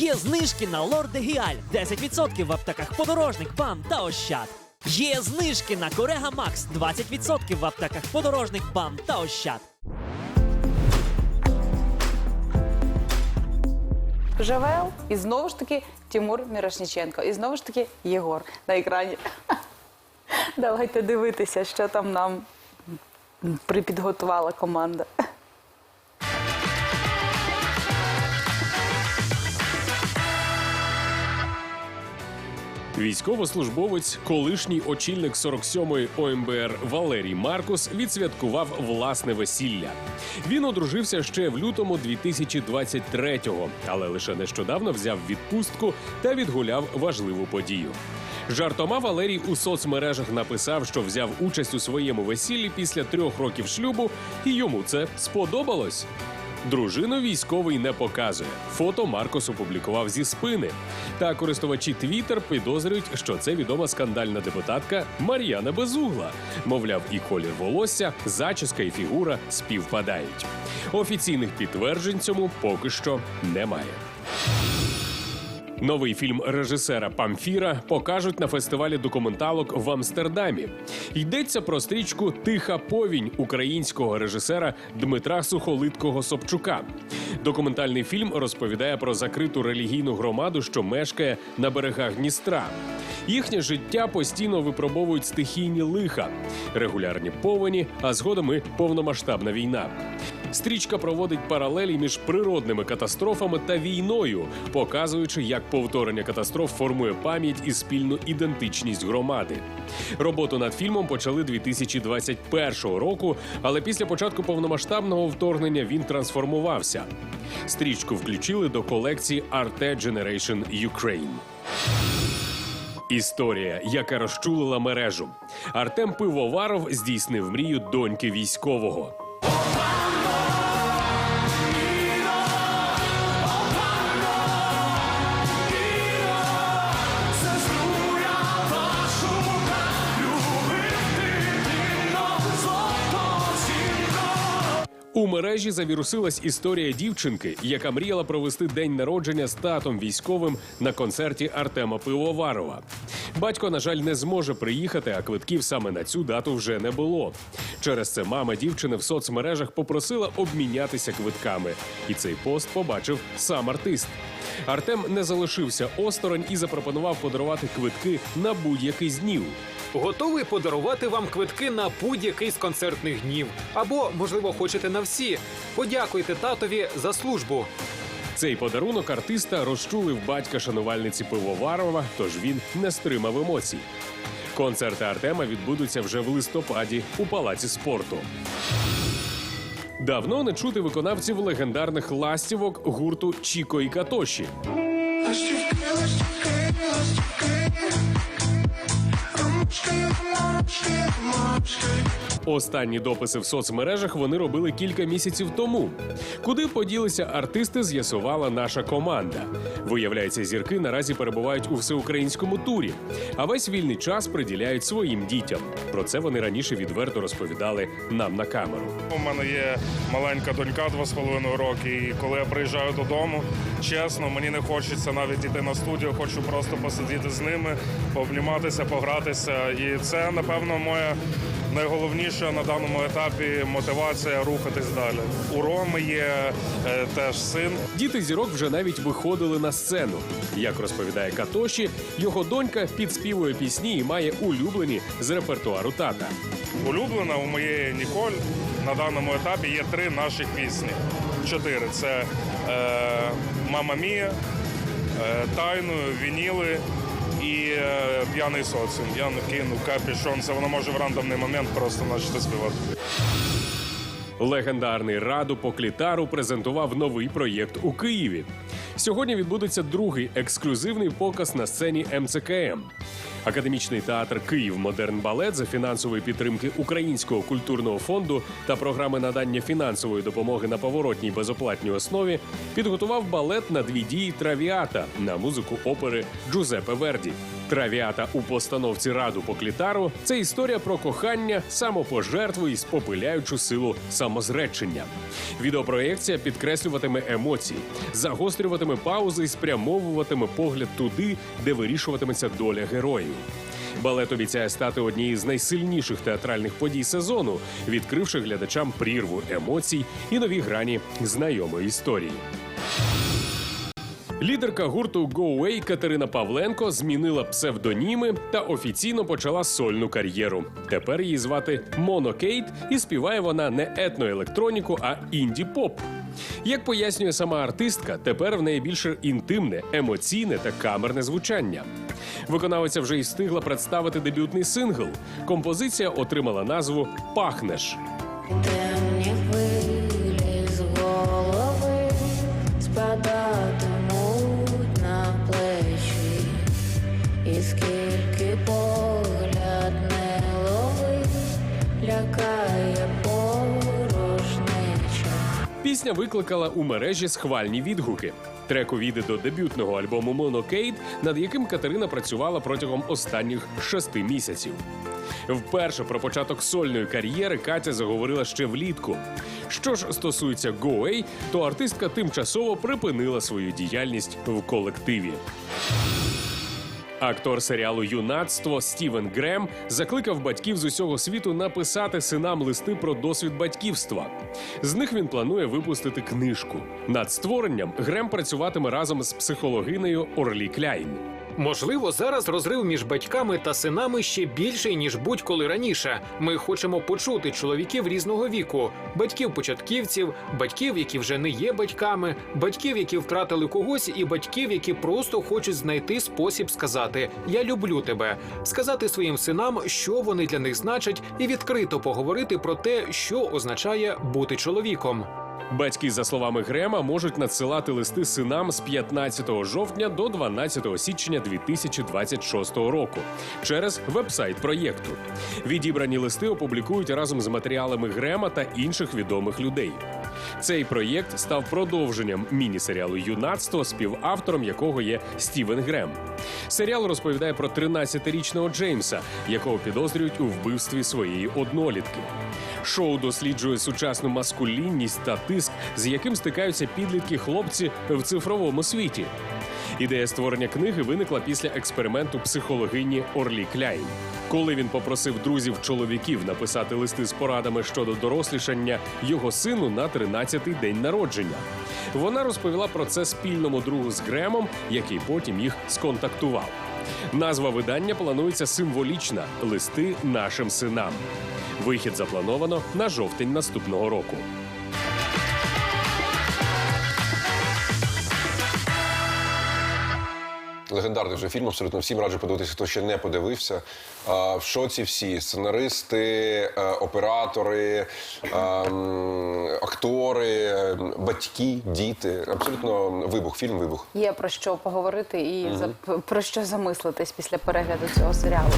Є знижки на Лорде Гіаль 10% в аптеках подорожник, БАМ та Ощад. Є знижки на Корега Макс 20% в аптеках подорожник, БАМ та Ощад. Жавел і знову ж таки Тимур Мірошніченко. І знову ж таки Єгор на екрані. Давайте дивитися, що там нам припідготувала команда. Військовослужбовець, колишній очільник 47-ї ОМБР Валерій Маркус відсвяткував власне весілля. Він одружився ще в лютому 2023-го, але лише нещодавно взяв відпустку та відгуляв важливу подію. Жартома Валерій у соцмережах написав, що взяв участь у своєму весіллі після трьох років шлюбу, і йому це сподобалось. Дружину військовий не показує. Фото Маркос опублікував зі спини. Та користувачі Твіттер підозрюють, що це відома скандальна депутатка Мар'яна Безугла. Мовляв, і колір волосся, зачіска і фігура співпадають. Офіційних підтверджень цьому поки що немає. Новий фільм режисера Памфіра покажуть на фестивалі документалок в Амстердамі. Йдеться про стрічку Тиха повінь українського режисера Дмитра Сухолиткого Собчука. Документальний фільм розповідає про закриту релігійну громаду, що мешкає на берегах Дністра. Їхнє життя постійно випробовують стихійні лиха, регулярні повені, а згодом і повномасштабна війна. Стрічка проводить паралелі між природними катастрофами та війною, показуючи, як повторення катастроф формує пам'ять і спільну ідентичність громади. Роботу над фільмом почали 2021 року, але після початку повномасштабного вторгнення він трансформувався. Стрічку включили до колекції Arte Generation Ukraine. Історія, яка розчулила мережу. Артем Пивоваров здійснив мрію доньки військового. У мережі завірусилась історія дівчинки, яка мріяла провести день народження з татом військовим на концерті Артема Пивоварова. Батько, на жаль, не зможе приїхати, а квитків саме на цю дату вже не було. Через це мама дівчини в соцмережах попросила обмінятися квитками, і цей пост побачив сам артист. Артем не залишився осторонь і запропонував подарувати квитки на будь-який з днів. Готовий подарувати вам квитки на будь-який з концертних днів. Або, можливо, хочете на всі. Подякуйте татові за службу. Цей подарунок артиста розчулив батька шанувальниці Пивоварова, тож він не стримав емоцій. Концерти Артема відбудуться вже в листопаді у палаці спорту. Давно не чути виконавців легендарних ластівок гурту Чіко і Катоші. Останні дописи в соцмережах вони робили кілька місяців тому. Куди поділися артисти, з'ясувала наша команда. Виявляється, зірки наразі перебувають у всеукраїнському турі, а весь вільний час приділяють своїм дітям. Про це вони раніше відверто розповідали нам на камеру. У мене є маленька донька, два з половиною роки. І коли я приїжджаю додому, чесно, мені не хочеться навіть іти на студію. Хочу просто посидіти з ними, пообніматися, погратися. І це, напевно, моя найголовніша на даному етапі мотивація рухатись далі. У Роми є е, теж син. Діти зірок вже навіть виходили на сцену. Як розповідає Катоші, його донька підспівує пісні і має улюблені з репертуару тата. Улюблена у моєї Ніколь на даному етапі є три наших пісні. Чотири це е, Мама Мія, е, Тайною, Вініли і е, П'яний соціум. Я не кину. Це воно може в рандомний момент просто почати співати. Легендарний раду по клітару презентував новий проєкт у Києві. Сьогодні відбудеться другий ексклюзивний показ на сцені МЦКМ. Академічний театр Київ Модерн Балет за фінансової підтримки Українського культурного фонду та програми надання фінансової допомоги на поворотній безоплатній основі підготував балет на дві дії Травіата на музику опери Джузеппе Верді. Травіата у постановці раду по клітару це історія про кохання, самопожертву і спопиляючу силу самозречення. Відеопроєкція підкреслюватиме емоції, загострюватиме паузи і спрямовуватиме погляд туди, де вирішуватиметься доля героїв. Балет обіцяє стати однією з найсильніших театральних подій сезону, відкривши глядачам прірву емоцій і нові грані знайомої історії. Лідерка гурту Go Away Катерина Павленко змінила псевдоніми та офіційно почала сольну кар'єру. Тепер її звати Моно Кейт, і співає вона не етноелектроніку, а інді-поп. Як пояснює сама артистка, тепер в неї більше інтимне, емоційне та камерне звучання. Виконавиця вже й встигла представити дебютний сингл. Композиція отримала назву Пахнеш. Пісня викликала у мережі схвальні відгуки. Трек увійде до дебютного альбому Монокейд, над яким Катерина працювала протягом останніх шести місяців. Вперше про початок сольної кар'єри Катя заговорила ще влітку. Що ж стосується Go то артистка тимчасово припинила свою діяльність в колективі. Актор серіалу Юнацтво Стівен Грем закликав батьків з усього світу написати синам листи про досвід батьківства. З них він планує випустити книжку. Над створенням Грем працюватиме разом з психологинею Орлі Кляйн. Можливо, зараз розрив між батьками та синами ще більший ніж будь-коли раніше. Ми хочемо почути чоловіків різного віку: батьків початківців, батьків, які вже не є батьками, батьків, які втратили когось, і батьків, які просто хочуть знайти спосіб сказати Я люблю тебе, сказати своїм синам, що вони для них значать, і відкрито поговорити про те, що означає бути чоловіком. Батьки, за словами Грема, можуть надсилати листи синам з 15 жовтня до 12 січня 2026 року через вебсайт проєкту. Відібрані листи опублікують разом з матеріалами Грема та інших відомих людей. Цей проєкт став продовженням міні-серіалу Юнацтво, співавтором якого є Стівен Грем. Серіал розповідає про 13-річного Джеймса, якого підозрюють у вбивстві своєї однолітки. Шоу досліджує сучасну маскулінність та тиск, з яким стикаються підлітки хлопці в цифровому світі. Ідея створення книги виникла після експерименту психологині Орлі Кляйн. Коли він попросив друзів чоловіків написати листи з порадами щодо дорослішання його сину на 13-й день народження. Вона розповіла про це спільному другу з Гремом, який потім їх сконтактував. Назва видання планується символічна листи нашим синам. Вихід заплановано на жовтень наступного року. Легендарний вже фільм, абсолютно всім раджу подивитися, хто ще не подивився. А, В шоці всі сценаристи, е, оператори, а, актори, е, батьки, діти. Абсолютно вибух, фільм вибух. Є про що поговорити і за про що замислитись після перегляду цього серіалу.